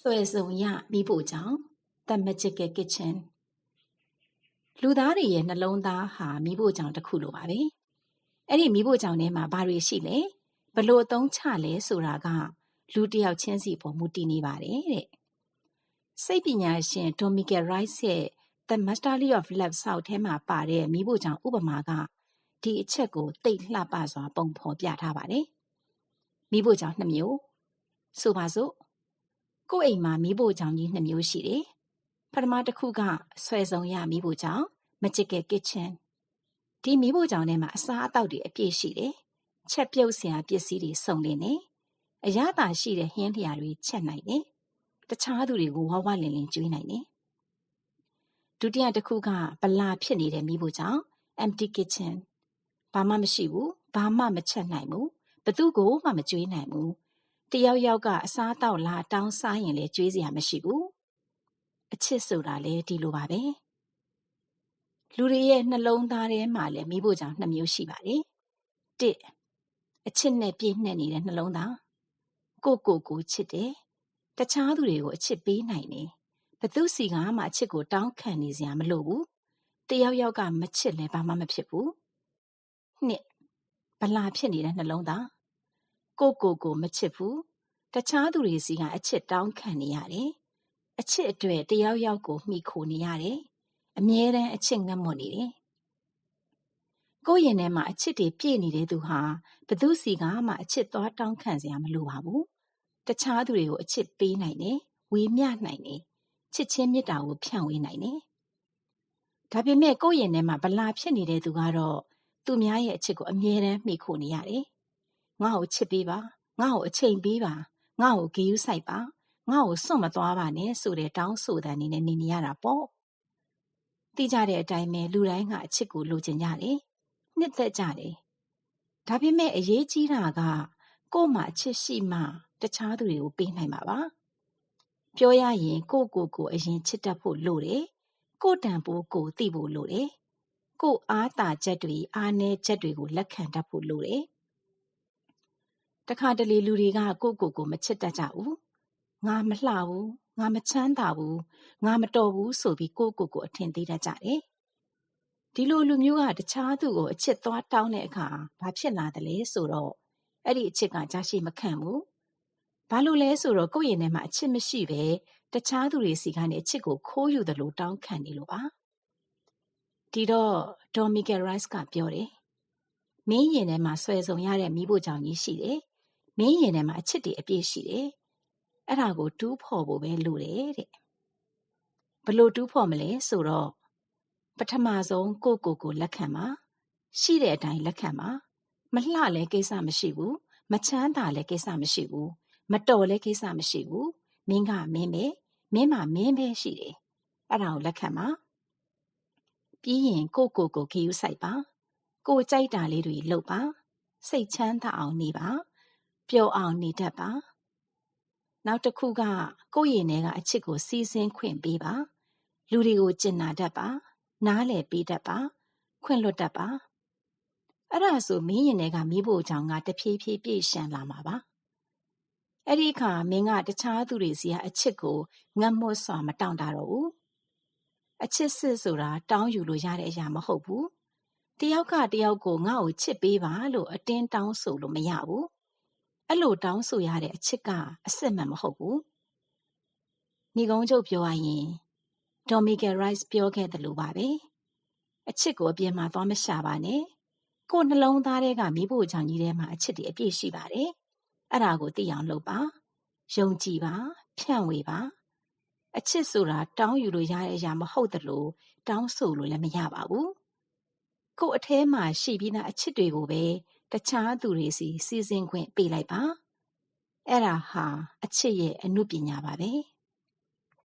ဆွဲစုံရမိဖို့ကြောင့် The Magical Kitchen လူသားတွေရဲ့နှလုံးသားဟာမိဖို့ကြောင့်တစ်ခုလိုပါပဲအဲ့ဒီမိဖို့ကြောင့်ထဲမှာဘာတွေရှိလဲဘလို့အသုံးချလဲဆိုတာက လူတစ်ယောက်ချင်းစီပေါ်မူတည်နေပါတယ်တဲ့စိတ်ပညာရှင် Dominic Rice ရဲ့ The Mastery of Love ဆောက်ထဲမှာပါတဲ့မိဖို့ကြောင့်ဥပမာကဒီအချက်ကိုတိတ်လှပစွာပုံဖော်ပြထားပါတယ်မိဖို့ကြောင့်နှစ်မျိုးဆိုပါစို့ ကိုယ့်အိမ်မှာမီးဖိုချောင်ကြီးနှစ်မျိုးရှိတယ်။ပထမတစ်ခုကဆွဲစုံရမီးဖိုချောင် Magical Kitchen ဒီမီးဖိုချောင်ထဲမှာအစားအသောက်တွေအပြည့်ရှိတယ်။ချက်ပြုတ်စရာပစ္စည်းတွေစုံလင်တယ်။အရသာရှိတဲ့ဟင်းလျာတွေချက်နိုင်တယ်။တခြားသူတွေကိုဝဝလင်လင်ကျွေးနိုင်တယ်။ဒုတိယတစ်ခုကဗလာဖြစ်နေတဲ့မီးဖိုချောင် Empty Kitchen ဘာမှမရှိဘူး။ဘာမှမချက်နိုင်ဘူး။ဘသူ့ကိုမှမကျွေးနိုင်ဘူးတ ယောက်ယောက်က အစားအသောက်လာတောင်းစားရင်လည်းကြွေးစရာမရှိဘူးအချစ်ဆိုတာလည်းဒီလိုပါပဲလူတွေရဲ့နှလုံးသားထဲမှာလည်းမိဖို့ကြောင့်နှစ်မျိုးရှိပါတယ်တစ်အချစ်နဲ့ပြည့်နှက်နေတဲ့နှလုံးသားကိုကိုကိုချစ်တယ်တခြားသူတွေကိုအချစ်ပေးနိုင်တယ်ဘသူစီကမှအချစ်ကိုတောင်းခံနေစရာမလိုဘူးတယောက်ယောက်ကမချစ်လဲဘာမှမဖြစ်ဘူးနှစ်ဗလာဖြစ်နေတဲ့နှလုံးသား ကိုကိုကိုမချစ်ဘူးတခြားသူတွေစီကအချစ်တောင်းခံနေရတယ်အချစ်အတွေ့တယောက်ယောက်ကိုမှီခိုနေရတယ်အမြဲတမ်းအချစ်ငတ်မွတ်နေတယ်ကိုယ့်ရင်ထဲမှာအချစ်တွေပြည့်နေတဲ့သူဟာဘသူစီကမှအချစ်သွားတောင်းခံစရာမလိုပါဘူးတခြားသူတွေကိုအချစ်ပေးနိုင်တယ်ဝေမျှနိုင်တယ်ချစ်ချင်းမေတ္တာကိုဖြန့်ဝေနိုင်တယ်ဒါပေမဲ့ကိုယ့်ရင်ထဲမှာဗလာဖြစ်နေတဲ့သူကတော့သူများရဲ့အချစ်ကိုအမြဲတမ်းမှီခိုနေရတယ် ငါ့ကိုချစ်ပေးပါငါ့ကိုအချိန်ပေးပါငါ့ကိုဂရုစိုက်ပါငါ့ကိုစွန့်မသွားပါနဲ့ဆိုတဲ့တောင်းဆိုတဲ့အနေနဲ့နေနေရတာပေါ့သိကြတဲ့အတိုင်းပဲလူတိုင်းကအချစ်ကိုလိုချင်ကြတယ်နှစ်သက်ကြတယ်ဒါပေမဲ့အရေးကြီးတာကကို့မှာအချစ်ရှိမှတခြားသူတွေကိုပေးနိုင်မှာပါပြောရရင်ကိုကိုကိုအရင်ချစ်တတ်ဖို့လိုတယ်ကိုတန်ဖိုးကိုသိဖို့လိုတယ်ကိုအားတာချက်တွေအားနည်းချက်တွေကိုလက်ခံတတ်ဖို့လိုတယ် တခါတလေလူတွေကကိုယ့်ကိုယ်ကိုမချစ်တတ်ကြဘူးငါမလှဘူးငါမချမ်းသာဘူးငါမတော်ဘူးဆိုပြီးကိုယ့်ကိုယ်ကိုအထင်သေးတတ်ကြတယ်ဒီလိုလူမျိုးကတခြားသူကိုအချစ်သွားတောင်းတဲ့အခါဘာဖြစ်လာသလဲဆိုတော့အဲ့ဒီအချစ်ကကြာရှည်မခံဘူးဘာလို့လဲဆိုတော့ကိုယ့်ရင်ထဲမှာအချစ်မရှိပဲတခြားသူတွေစီကနေအချစ်ကိုခိုးယူသလိုတောင်းခံနေလို့ပါဒီတော့ဒေါ်မီကယ်ရိုက်စ်ကပြောတယ်မင်းရင်ထဲမှာဆွဲဆုံရတဲ့မိဖို့ကြောင့်ကြီးရှိတယ် မင်းရင်ထဲမှာအချစ်တွေအပြည့်ရှိတယ်။အဲ့ဒါကိုတူးဖော်ဖို့ပဲလိုတယ်တဲ့။ဘလို့တူးဖော်မလဲဆိုတော့ပထမဆုံးကိုကိုကိုလက်ခံပါရှိတဲ့အတိုင်းလက်ခံပါမလှလဲကိစ္စမရှိဘူးမချမ်းသာလဲကိစ္စမရှိဘူးမတော်လဲကိစ္စမရှိဘူးမင်းကမင်းပဲမင်းမှမင်းပဲရှိတယ်အဲ့ဒါကိုလက်ခံပါပြီးရင်ကိုကိုကိုဂီယူဆိုင်ပါကိုကြိုက်တာလေးတွေလုပ်ပါစိတ်ချမ်းသာအောင်နေပါ ပျော်အောင်နေတတ်ပါနောက်တစ်ခုကကိုယ့်ရင်ထဲကအချစ်ကိုစီးဆင်းခွင့်ပေးပါလူတွေကိုကျင်နာတတ်ပါ နားလည်ပေးတတ်ပါ ခွင့်လွတ်တတ်ပါအဲ့ဒါဆိုမင်းရင်ထဲကမိဖို့ကြောင့်ကတဖြည်းဖြည်းပြည့်ရှံလာမှာပါအဲ့ဒီအခါမင်းကတခြားသူတွေစီကအချစ်ကိုငတ်မွတ်စွာမတောင့်တတော့ဘူးအချစ်စစ်ဆိုတာတောင်းယူလို့ရတဲ့အရာမဟုတ်ဘူးတယောက်ကတယောက်ကိုငါ့ကိုချစ်ပေးပါလို့အတင်းတောင်းဆိုလို့မရဘူး အဲ့လိုတောင်းဆိုရတဲ့အချစ်ကအစစ်မှန်မဟုတ်ဘူး။ညီကုန်းချုပ်ပြောရရင်ဒေါ်မီကယ်ရိုက်စ်ပြောခဲ့တယ်လို့ပါပဲ။အချစ်ကိုအပြင်မှာသွားမရှာပါနဲ့။ကိုယ်နှလုံးသားထဲကမိဖို့ချောင်ကြီးထဲမှာအချစ်တွေအပြည့်ရှိပါတယ်။အဲ့ဒါကိုသိအောင်လုပ်ပါ။ယုံကြည်ပါ။ဖြန့်ဝေပါ။အချစ်ဆိုတာတောင်းယူလို့ရတဲ့အရာမဟုတ်တယ်လို့တောင်းဆိုလို့လည်းမရပါဘူး။ကိုယ်အထဲမှာရှိပြီးသားအချစ်တွေကိုပဲ တခြားသူတွေစီစီစဉ်ခွင့်ပေးလိုက်ပါအဲ့ဒါဟာ အချစ်ရဲ့အမှုပညာပါပဲ။